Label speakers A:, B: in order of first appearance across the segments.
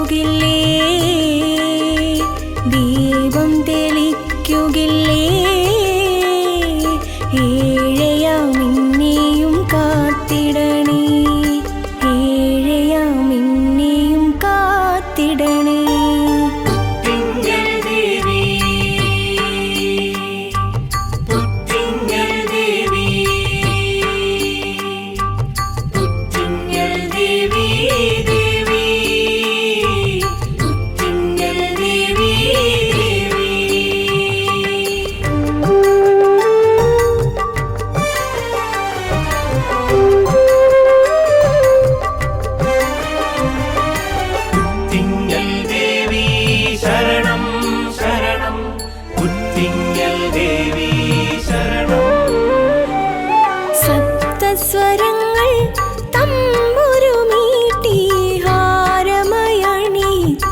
A: கோகிலே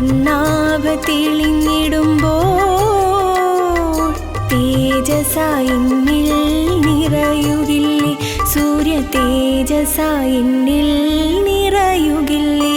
A: സല്ലാഭ തെളിഞ്ഞിടുമ്പോൾ തേജസായിന്നിൽ നിറയുകില്ലേ? സൂര്യ തേജസായിന്നിൽ നിറയുകില്ലേ?